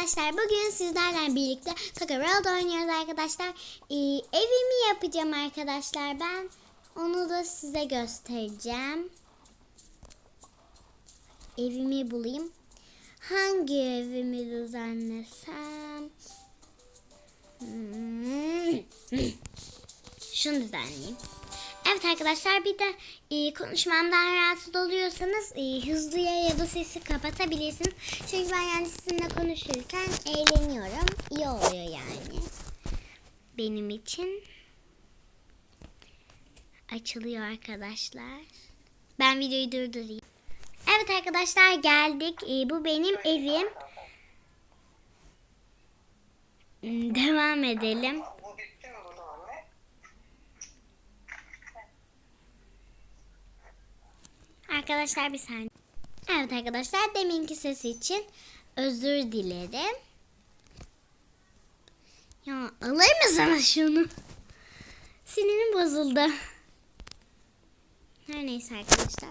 arkadaşlar bugün sizlerle birlikte Toka World oynuyoruz arkadaşlar. Ee, evimi yapacağım arkadaşlar ben. Onu da size göstereceğim. Evimi bulayım. Hangi evimi düzenlesem? Hmm. Şunu düzenleyeyim. Evet arkadaşlar bir de e, konuşmamdan rahatsız oluyorsanız e, hızlıya ya da sesi kapatabilirsiniz. Çünkü ben yani sizinle konuşurken eğleniyorum. İyi oluyor yani. Benim için. Açılıyor arkadaşlar. Ben videoyu durdurayım. Evet arkadaşlar geldik. E, bu benim evim. Devam edelim. Bu bitti mi burada anne? Arkadaşlar bir saniye. Evet arkadaşlar deminki ses için özür dilerim. Ya alır mısınız şunu? Sinirim bozuldu. Her neyse arkadaşlar.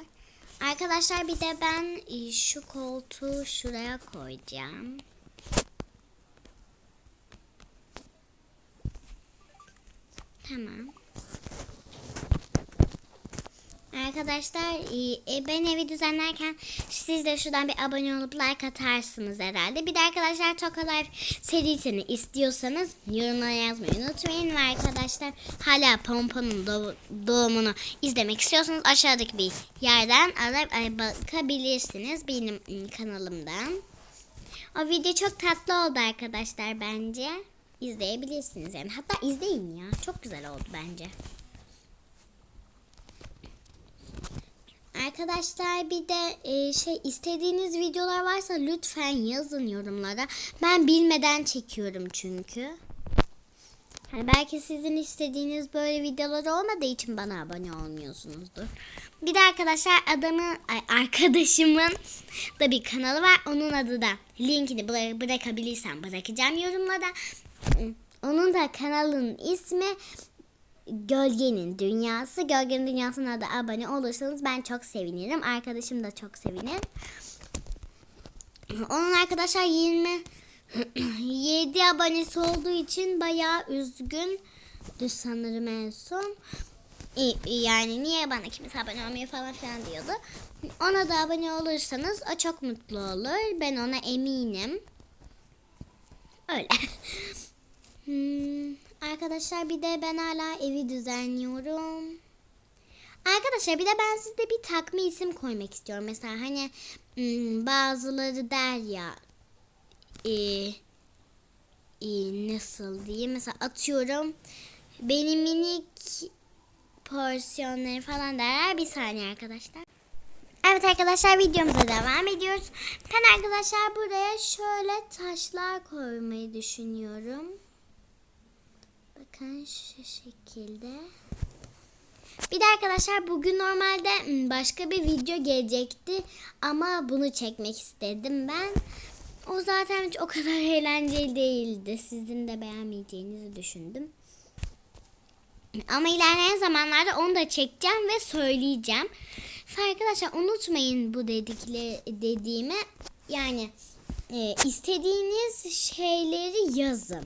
Arkadaşlar bir de ben e, şu koltuğu şuraya koyacağım. Tamam. Arkadaşlar e, e, ben evi düzenlerken siz de şuradan bir abone olup like atarsınız herhalde. Bir de arkadaşlar Toka Life serisini istiyorsanız yorumlara yazmayı unutmayın. Ve arkadaşlar hala Pompon'un doğ- doğumunu izlemek istiyorsanız aşağıdaki bir yerden e, bakabilirsiniz benim mm, kanalımdan. O video çok tatlı oldu arkadaşlar bence. İzleyebilirsiniz yani. Hatta izleyin ya. Çok güzel oldu bence. Arkadaşlar bir de e, şey istediğiniz videolar varsa lütfen yazın yorumlara. Ben bilmeden çekiyorum çünkü. Hani belki sizin istediğiniz böyle videolar olmadığı için bana abone olmuyorsunuzdur. Bir de arkadaşlar adamı ay, arkadaşımın da bir kanalı var. Onun adı da linkini bıra- bırakabilirsem bırakacağım yorumlara. Onun da kanalın ismi Gölgenin Dünyası. Gölgenin Dünyası'na da abone olursanız ben çok sevinirim. Arkadaşım da çok sevinir. Onun arkadaşlar 27 abonesi olduğu için bayağı üzgün. Sanırım en son. Yani niye bana kimse abone olmuyor falan filan diyordu. Ona da abone olursanız o çok mutlu olur. Ben ona eminim. Öyle. Hmm, arkadaşlar bir de ben hala evi düzenliyorum. Arkadaşlar bir de ben size bir takma isim koymak istiyorum. Mesela hani hmm, bazıları der ya e, e, nasıl diyeyim mesela atıyorum benim minik porsiyonları falan derler. Bir saniye arkadaşlar. Evet arkadaşlar videomuza devam ediyoruz. Ben arkadaşlar buraya şöyle taşlar koymayı düşünüyorum. Bakın şu şekilde. Bir de arkadaşlar bugün normalde hmm, başka bir video gelecekti ama bunu çekmek istedim ben. O zaten hiç o kadar eğlenceli değildi. Sizin de beğenmeyeceğinizi düşündüm. Ama ilerleyen zamanlarda onu da çekeceğim ve söyleyeceğim. Arkadaşlar unutmayın bu dedikle dediğimi. Yani e, istediğiniz şeyleri yazın.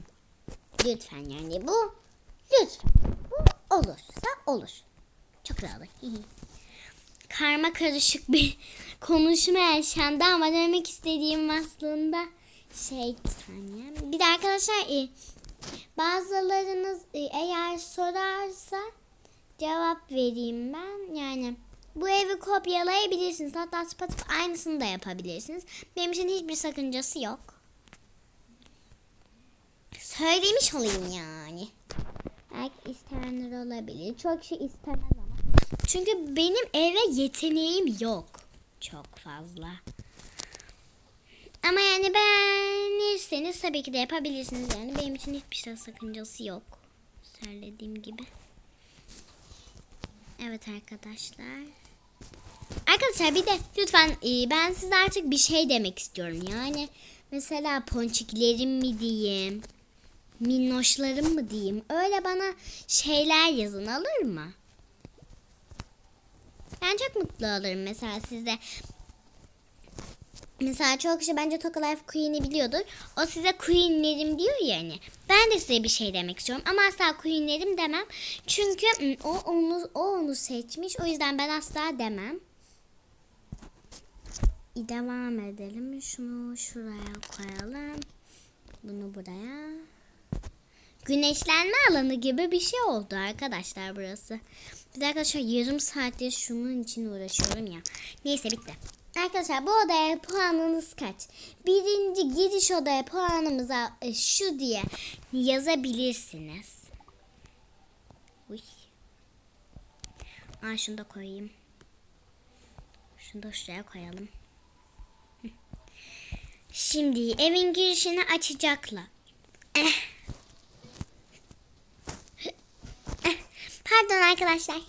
Lütfen yani bu lütfen bu olursa olur. Çok rahat. Karma karışık bir konuşma yaşandı ama demek istediğim aslında şey saniye. Bir de arkadaşlar e, bazılarınız e, eğer sorarsa cevap vereyim ben. Yani bu evi kopyalayabilirsiniz. Hatta Spotify aynısını da yapabilirsiniz. Benim için hiçbir sakıncası yok. Söylemiş olayım yani. Belki isteyenler olabilir. Çok kişi istemez ama. Çünkü benim eve yeteneğim yok. Çok fazla. Ama yani beğenirseniz tabii ki de yapabilirsiniz. Yani benim için hiçbir şey sakıncası yok. Söylediğim gibi. Evet arkadaşlar. Arkadaşlar bir de lütfen e, ben size artık bir şey demek istiyorum. Yani mesela ponçiklerim mi diyeyim? Minnoşlarım mı diyeyim? Öyle bana şeyler yazın alır mı? Ben çok mutlu olurum mesela size Mesela çok kişi bence Toka Life Queen'i biliyordur. O size Queen'lerim diyor yani. Ben de size bir şey demek istiyorum ama asla Queen'lerim demem. Çünkü o onu o onu seçmiş. O yüzden ben asla demem. Devam edelim. Şunu şuraya koyalım. Bunu buraya. Güneşlenme alanı gibi bir şey oldu arkadaşlar burası. Bir de arkadaşlar yarım saattir şunun için uğraşıyorum ya. Neyse bitti. Arkadaşlar bu odaya puanınız kaç? Birinci giriş odaya puanımıza e, şu diye yazabilirsiniz. Uy. Aa şunu da koyayım. Şunu da şuraya koyalım. Şimdi evin girişini açacaklar. Eh, Pardon arkadaşlar.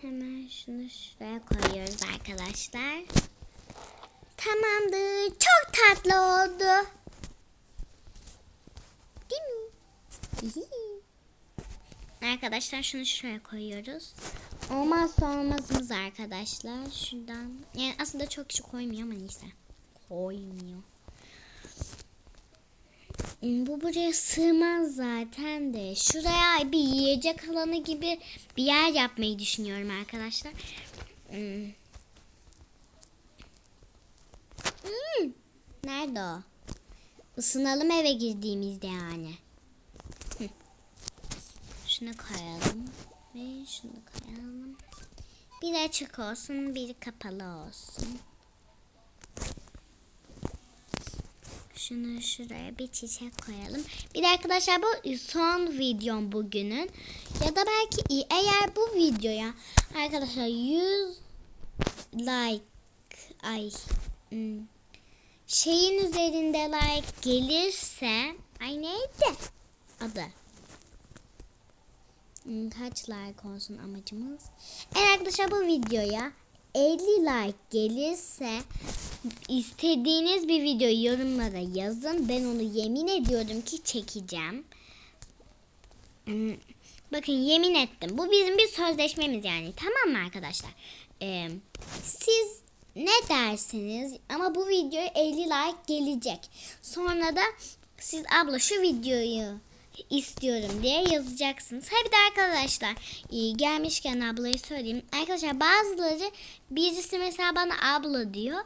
Hemen şunu şuraya koyuyoruz arkadaşlar. Tamamdır. Çok tatlı oldu. Değil mi? Arkadaşlar şunu şuraya koyuyoruz. Olmazsa olmazımız arkadaşlar. Şuradan. Yani aslında çok kişi koymuyor ama neyse. Koymuyor. Bu buraya sığmaz zaten de. Şuraya bir yiyecek alanı gibi bir yer yapmayı düşünüyorum arkadaşlar. Hmm. Hmm. Nerede o? Isınalım eve girdiğimizde yani. Şunu koyalım. Ve şunu koyalım. Bir açık olsun, bir kapalı olsun. Şunu şuraya bir çiçek koyalım. Bir de arkadaşlar bu son videom bugünün. Ya da belki eğer bu videoya arkadaşlar 100 like ay hmm, şeyin üzerinde like gelirse ay neydi adı? Hmm, Kaç like olsun amacımız? Eğer arkadaşlar bu videoya 50 like gelirse istediğiniz bir videoyu yorumlara yazın. Ben onu yemin ediyorum ki çekeceğim. Hmm, Bakın yemin ettim. Bu bizim bir sözleşmemiz yani. Tamam mı arkadaşlar? Ee, siz ne dersiniz ama bu videoya 50 like gelecek. Sonra da siz abla şu videoyu istiyorum diye yazacaksınız. Ha bir de arkadaşlar e, gelmişken ablayı söyleyeyim. Arkadaşlar bazıları birisi mesela bana abla diyor.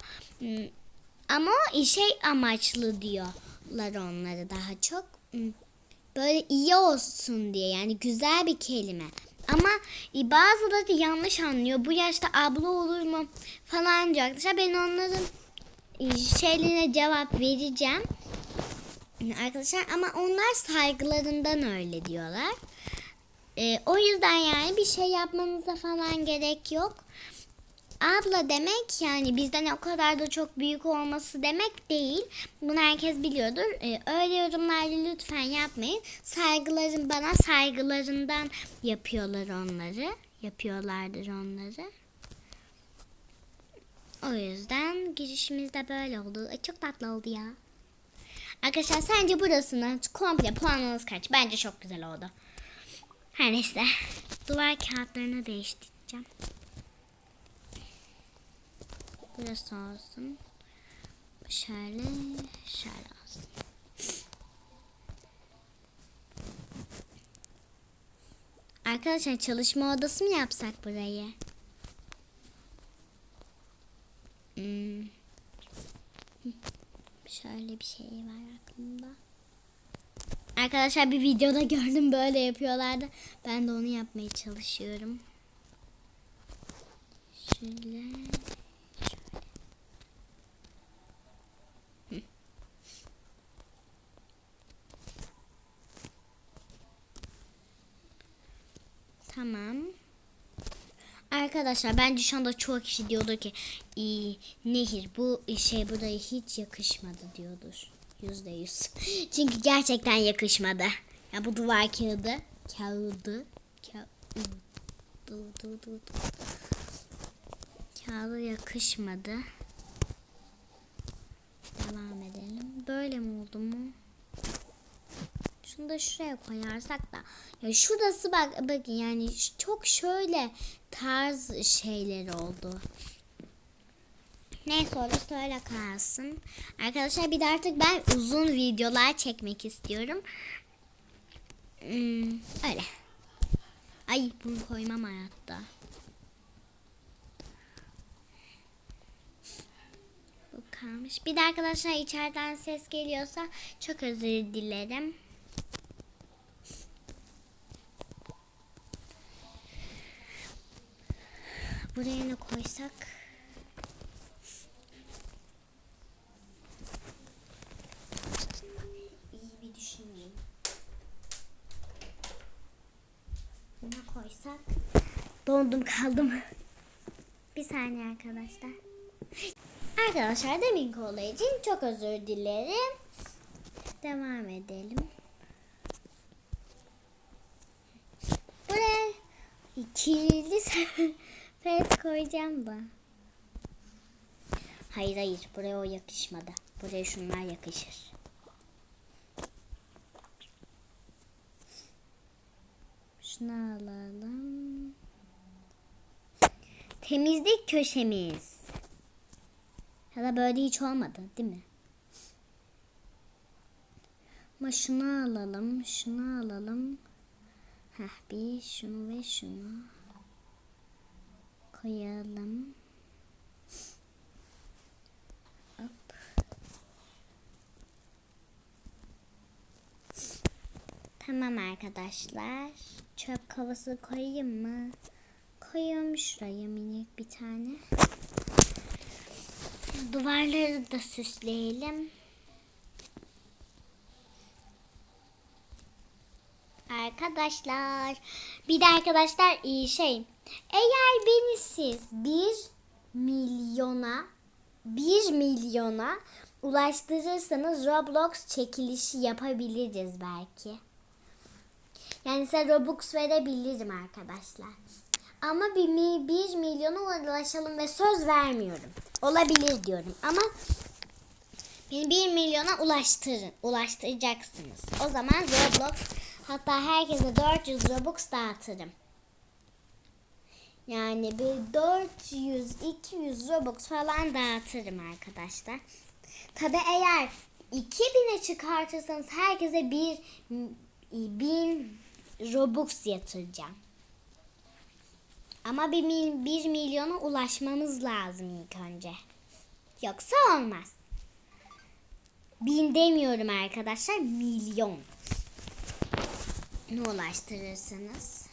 Ama o şey amaçlı diyorlar onları daha çok. Böyle iyi olsun diye yani güzel bir kelime. Ama e, bazıları yanlış anlıyor. Bu yaşta abla olur mu falan diyor arkadaşlar. Ben onların e, şeylerine cevap vereceğim. Arkadaşlar ama onlar saygılarından öyle diyorlar. Ee, o yüzden yani bir şey yapmanıza falan gerek yok. Abla demek yani bizden o kadar da çok büyük olması demek değil. Bunu herkes biliyordur. Ee, öyle yorumlarda lütfen yapmayın. Saygıların bana saygılarından yapıyorlar onları. Yapıyorlardır onları. O yüzden girişimiz de böyle oldu. Çok tatlı oldu ya. Arkadaşlar sence burasını komple puanınız kaç? Bence çok güzel oldu. Her neyse. Duvar kağıtlarını değiştireceğim. Burası olsun. Şöyle, şöyle olsun. Arkadaşlar çalışma odası mı yapsak burayı? Hmm. Şöyle bir şey var aklımda. Arkadaşlar bir videoda gördüm böyle yapıyorlardı. Ben de onu yapmaya çalışıyorum. Şöyle. Tamam. Arkadaşlar bence şu anda çok kişi diyordur ki "İyi, Nehir bu şey buraya hiç yakışmadı diyordur. Yüzde yüz. Çünkü gerçekten yakışmadı. Ya bu duvar kağıdı. Kağıdı. Kağıdı. Kağıdı yakışmadı. Devam edelim. Böyle mi oldu mu? Şunu da şuraya koyarsak da. Ya şurası bak bakın yani çok şöyle tarz şeyler oldu. Neyse orası öyle kalsın. Arkadaşlar bir de artık ben uzun videolar çekmek istiyorum. Hmm, öyle. Ay bunu koymam hayatta. Bu kalmış. Bir de arkadaşlar içeriden ses geliyorsa çok özür dilerim. Buraya ne koysak? İyi bir düşüneyim. Ne koysak? Dondum kaldım. bir saniye arkadaşlar. Arkadaşlar deminki olay için çok özür dilerim. Devam edelim. Buraya ikili sepet koyacağım da. Hayır hayır buraya o yakışmadı. Buraya şunlar yakışır. Şunu alalım. Temizlik köşemiz. Ya da böyle hiç olmadı değil mi? Ama şunu alalım, şunu alalım. Heh, bir şunu ve şunu koyalım. Hop. Tamam arkadaşlar. Çöp kovası koyayım mı? Koyuyorum şuraya minik bir tane. Duvarları da süsleyelim. Arkadaşlar bir de arkadaşlar iyi şey eğer beni siz 1 milyona 1 milyona ulaştırırsanız Roblox çekilişi yapabiliriz belki. Yani size Robux verebilirim arkadaşlar. Ama bir, bir milyona ulaşalım ve söz vermiyorum. Olabilir diyorum ama beni bir milyona ulaştırın, ulaştıracaksınız. O zaman Roblox hatta herkese 400 Robux dağıtırım. Yani bir 400-200 Robux falan dağıtırım arkadaşlar. Tabi eğer 2000'e çıkartırsanız herkese bir 1000 Robux yatıracağım. Ama bir, bir milyona ulaşmamız lazım ilk önce. Yoksa olmaz. Bin demiyorum arkadaşlar. Milyon. Ne ulaştırırsınız?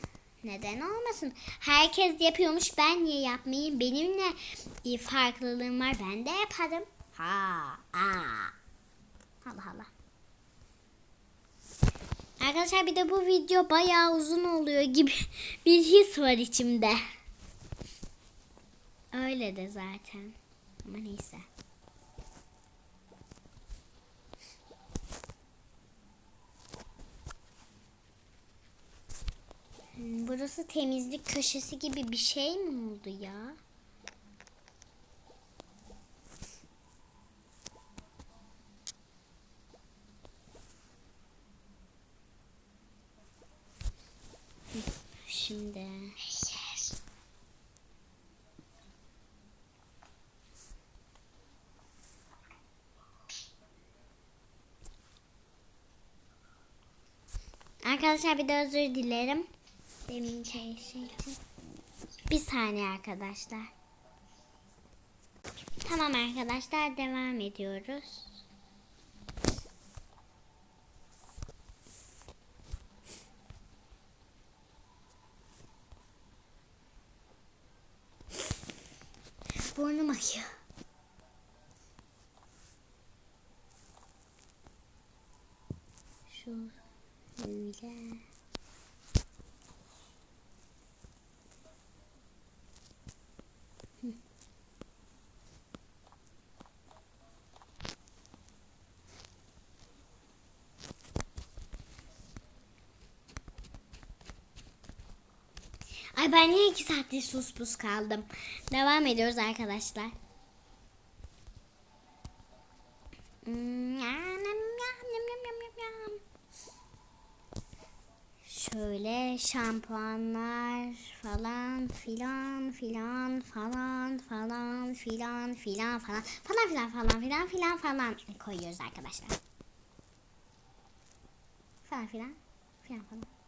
Neden olmasın? Herkes yapıyormuş. Ben niye yapmayayım? Benim ne farklılığım var? Ben de yaparım. Ha, aa. Allah Allah. Arkadaşlar bir de bu video bayağı uzun oluyor gibi bir his var içimde. Öyle de zaten. Ama neyse. Burası temizlik köşesi gibi bir şey mi oldu ya? Şimdi. Arkadaşlar bir de özür dilerim. Demin için. Bir saniye arkadaşlar. Tamam arkadaşlar devam ediyoruz. Burnum akıyor. Şu öyle. Hı. Ben niye iki saattir sus pus kaldım. Devam ediyoruz arkadaşlar. Hmm, yam. şampuanlar falan filan filan falan falan filan filan falan falan filan falan filan filan falan koyuyoruz arkadaşlar. Falan filan filan falan.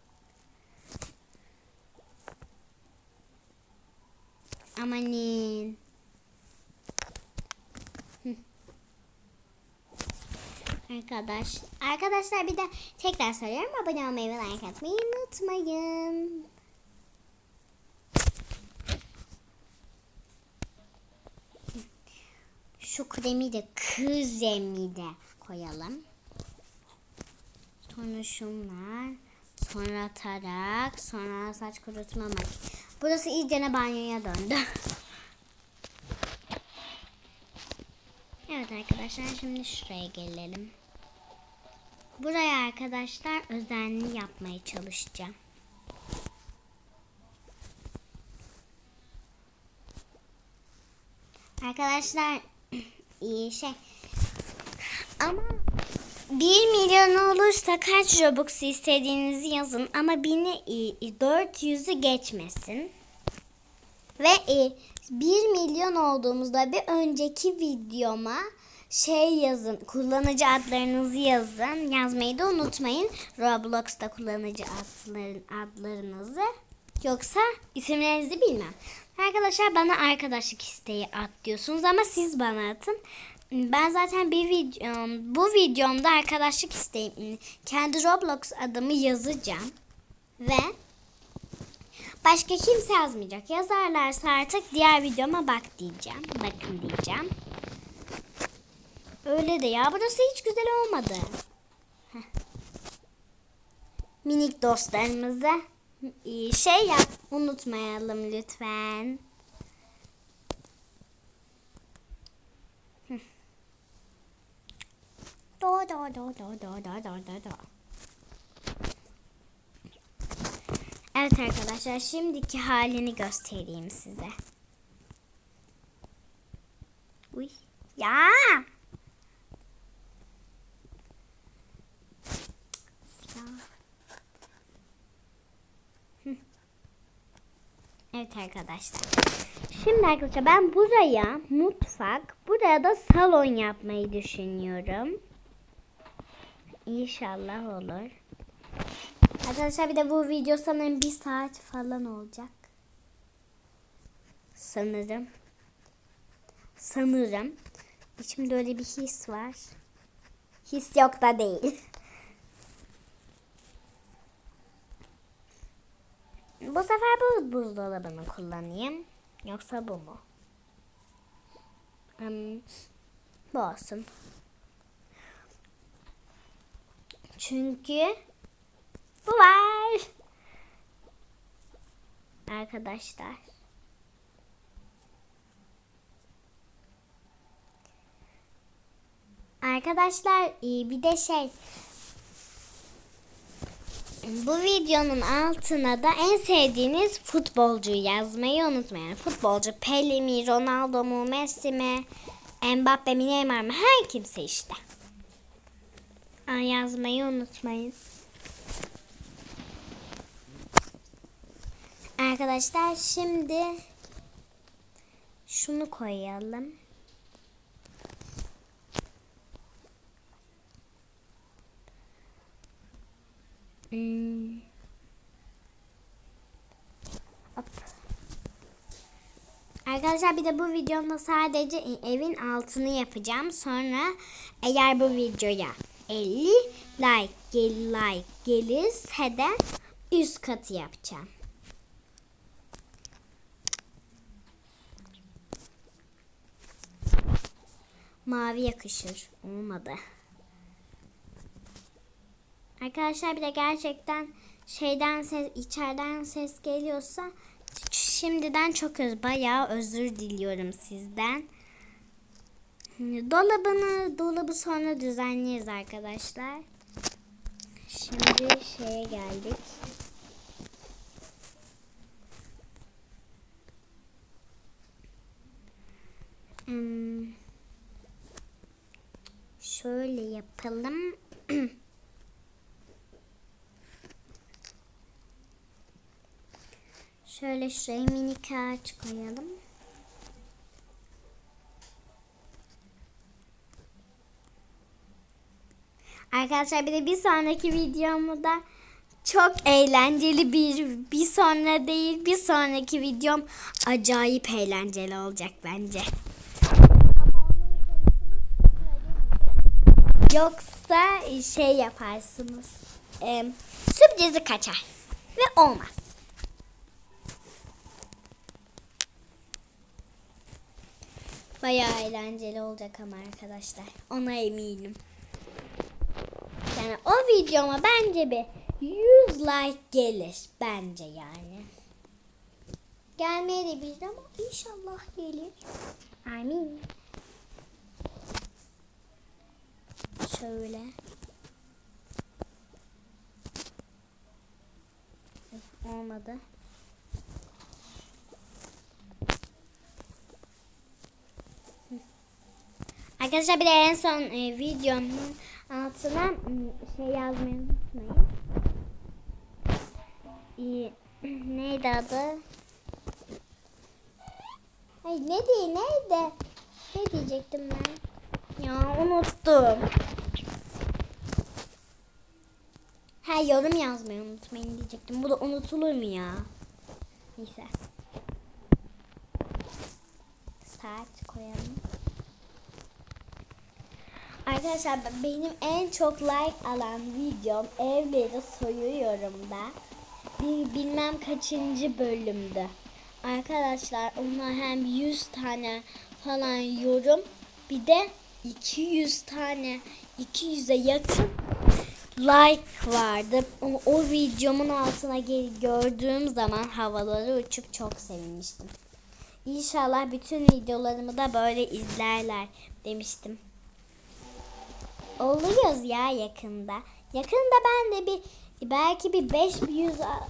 Amanin. Arkadaş, arkadaşlar bir de tekrar söylüyorum abone olmayı ve like atmayı unutmayın. Şu kremi de kremi de koyalım. Sonra şunlar. Sonra tarak. Sonra saç kurutma makinesi. Burası iyicene banyoya döndü. Evet arkadaşlar şimdi şuraya gelelim. Buraya arkadaşlar özenli yapmaya çalışacağım. Arkadaşlar iyi şey. Ama 1 milyon olursa kaç Robux istediğinizi yazın ama 1400'ü geçmesin. Ve e, 1 milyon olduğumuzda bir önceki videoma şey yazın, kullanıcı adlarınızı yazın. Yazmayı da unutmayın. Roblox'ta kullanıcı adların, adlarınızı. Yoksa isimlerinizi bilmem. Arkadaşlar bana arkadaşlık isteği at diyorsunuz ama siz bana atın. Ben zaten bir videom, bu videomda arkadaşlık isteğim, kendi Roblox adımı yazacağım. Ve başka kimse yazmayacak. Yazarlarsa artık diğer videoma bak diyeceğim. Bakın diyeceğim. Öyle de ya burası hiç güzel olmadı. Minik dostlarımıza şey yap unutmayalım lütfen. Do do do do do do do do do. Evet arkadaşlar şimdiki halini göstereyim size. Uy. Ya. Evet arkadaşlar. Şimdi arkadaşlar ben buraya mutfak, buraya da salon yapmayı düşünüyorum. İnşallah olur. Arkadaşlar bir de bu video sanırım bir saat falan olacak. Sanırım. Sanırım. İçimde öyle bir his var. His yok da değil. Bu sefer bu buzdolabını kullanayım. Yoksa bu mu? Hmm, bu olsun. Çünkü bu var. Arkadaşlar. Arkadaşlar bir de şey bu videonun altına da en sevdiğiniz futbolcuyu yazmayı unutmayın. Futbolcu Pele mi, Ronaldo mu, Messi mi, Mbappe mi, Neymar mı her kimse işte. Aa, yazmayı unutmayın. Arkadaşlar şimdi şunu koyalım. Hmm. Arkadaşlar bir de bu videomda sadece evin altını yapacağım. Sonra eğer bu videoya 50 like gel like gelirse de üst katı yapacağım. Mavi yakışır. Olmadı. Arkadaşlar bir de gerçekten şeyden ses, içeriden ses geliyorsa şimdiden çok öz, bayağı özür diliyorum sizden. Dolabını, dolabı sonra düzenleriz arkadaşlar. Şimdi şeye geldik. Hmm. Şöyle yapalım. Şöyle şuraya minik ağaç koyalım. Arkadaşlar bir de bir sonraki videomda çok eğlenceli bir bir sonra değil bir sonraki videom acayip eğlenceli olacak bence. Yoksa şey yaparsınız. E, sürprizi kaçar ve olmaz. Bayağı eğlenceli olacak ama arkadaşlar. Ona eminim. Yani o videoma bence bir 100 like gelir. Bence yani. Gelmeye de ama inşallah gelir. Amin. Şöyle. Olmadı. Arkadaşlar bir de en son e, videomun altına şey yazmayı unutmayın. E, neydi adı? Ay ne diye neydi? Ne diyecektim ben? Ya unuttum. Ha yorum yazmayı unutmayın diyecektim. Bu da unutulur mu ya? Neyse. Saat koyalım. Arkadaşlar benim en çok like alan videom evleri soyuyorum da. Bilmem kaçıncı bölümde. Arkadaşlar ona hem 100 tane falan yorum bir de 200 tane 200'e yakın like vardı. O, o videomun altına gel gördüğüm zaman havaları uçup çok sevinmiştim. İnşallah bütün videolarımı da böyle izlerler demiştim. Oluyoruz ya yakında. Yakında ben de bir belki bir 500 a-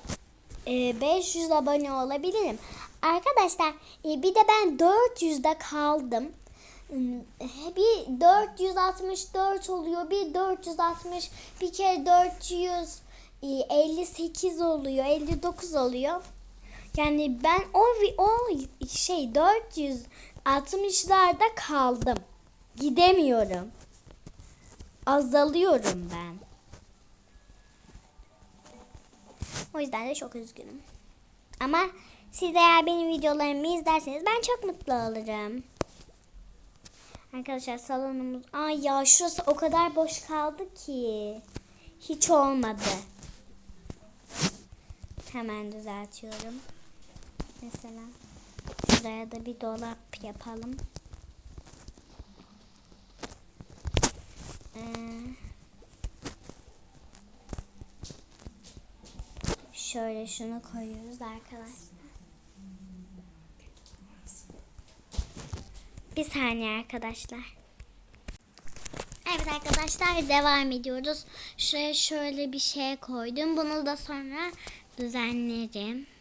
e, 500 abone olabilirim. Arkadaşlar e, bir de ben 400'de kaldım. Bir 464 oluyor. Bir 460 bir kere 458 oluyor. 59 oluyor. Yani ben o o şey 460'larda kaldım. Gidemiyorum azalıyorum ben. O yüzden de çok üzgünüm. Ama siz eğer benim videolarımı izlerseniz ben çok mutlu olurum. Arkadaşlar salonumuz... Ay ya şurası o kadar boş kaldı ki. Hiç olmadı. Hemen düzeltiyorum. Mesela şuraya da bir dolap yapalım. Ee, şöyle şunu koyuyoruz arkadaşlar. Bir saniye arkadaşlar. Evet arkadaşlar devam ediyoruz. Şuraya şöyle bir şey koydum. Bunu da sonra düzenlerim.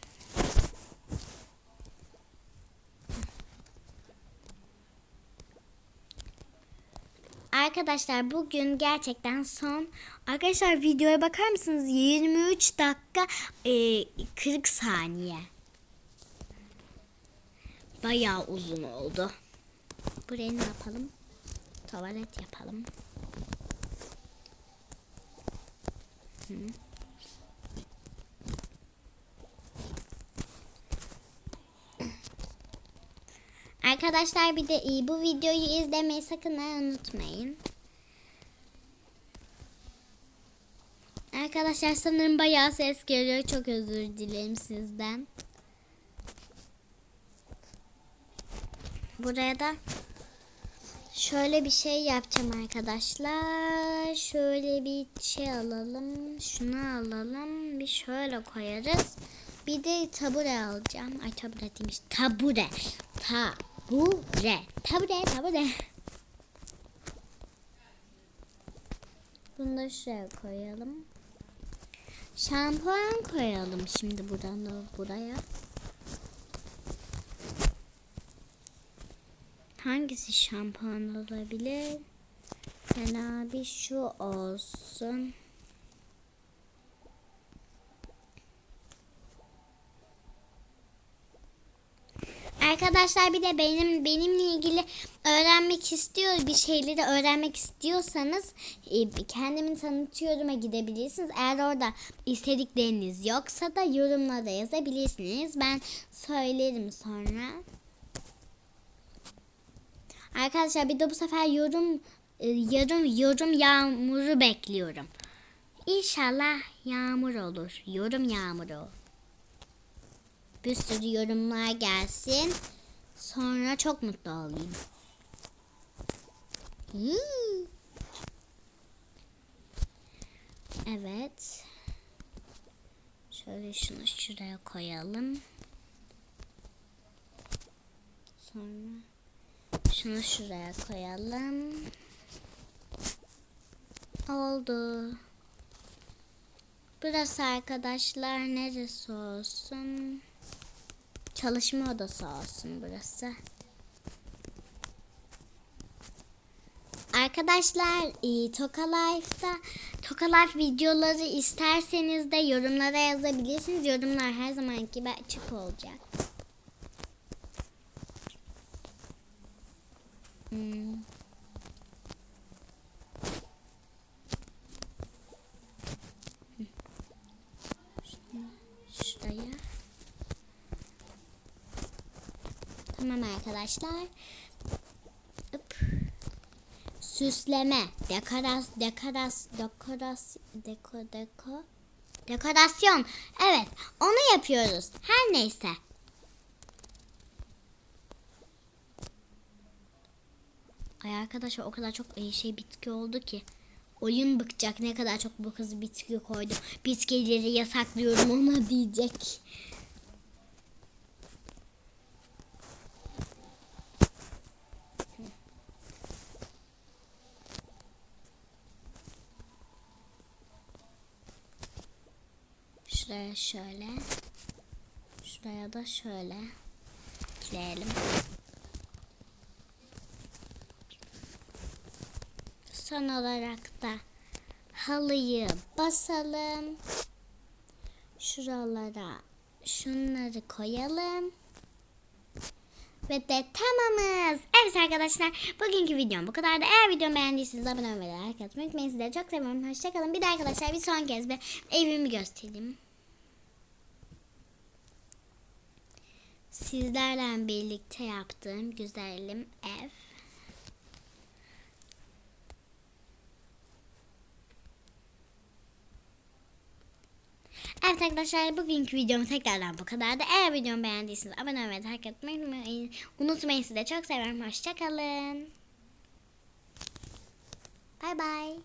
Arkadaşlar bugün gerçekten son. Arkadaşlar videoya bakar mısınız? 23 dakika e, 40 saniye. Bayağı uzun oldu. Buraya ne yapalım? Tuvalet yapalım. Hı. Arkadaşlar bir de e, bu videoyu izlemeyi sakın unutmayın. Arkadaşlar sanırım bayağı ses geliyor. Çok özür dilerim sizden. Buraya da şöyle bir şey yapacağım arkadaşlar. Şöyle bir şey alalım. Şunu alalım. Bir şöyle koyarız. Bir de tabure alacağım. Ay tabure demiş. Tabure. Tabure. Tabure. Tabure. Bunu da şuraya koyalım. Şampuan koyalım şimdi buradan da buraya. Hangisi şampuan olabilir? Fena bir şu olsun. Arkadaşlar bir de benim benimle ilgili öğrenmek istiyor bir şeyleri öğrenmek istiyorsanız e, kendimi tanıtıyorum'a gidebilirsiniz. Eğer orada istedikleriniz yoksa da yorumlara yazabilirsiniz. Ben söylerim sonra. Arkadaşlar bir de bu sefer yorum e, yorum yorum yağmuru bekliyorum. İnşallah yağmur olur. Yorum yağmuru. Bir sürü yorumlar gelsin. Sonra çok mutlu olayım. Evet. Şöyle şunu şuraya koyalım. Sonra şunu şuraya koyalım. Oldu. Burası arkadaşlar neresi olsun? Çalışma odası olsun burası. Arkadaşlar e, Toka Life'da Toka Life videoları isterseniz de yorumlara yazabilirsiniz. Yorumlar her zamanki gibi açık olacak. Hmm. Şuraya. Tamam arkadaşlar. Hop. Süsleme, dekoras, dekoras, dekoras, deko, deko, dekorasyon. Evet, onu yapıyoruz. Her neyse. Ay arkadaşlar o kadar çok iyi şey bitki oldu ki. Oyun bıkacak ne kadar çok bu kız bitki koydu. Bitkileri yasaklıyorum ona diyecek. Şöyle. Şuraya da şöyle. Ekleyelim. Son olarak da halıyı basalım. Şuralara şunları koyalım. Ve de tamamız. Evet arkadaşlar bugünkü videom bu kadardı. Eğer videomu beğendiyseniz abone olmayı ve like atmayı unutmayın. Sizleri çok seviyorum. Hoşçakalın. Bir de arkadaşlar bir son kez bir evimi göstereyim. Sizlerle birlikte yaptığım güzelim ev. Evet arkadaşlar bugünkü videom tekrardan bu kadardı. Eğer videomu beğendiyseniz abone olmayı takip etmeyi unutmayın. Sizi de çok seviyorum. Hoşçakalın. Bay bay.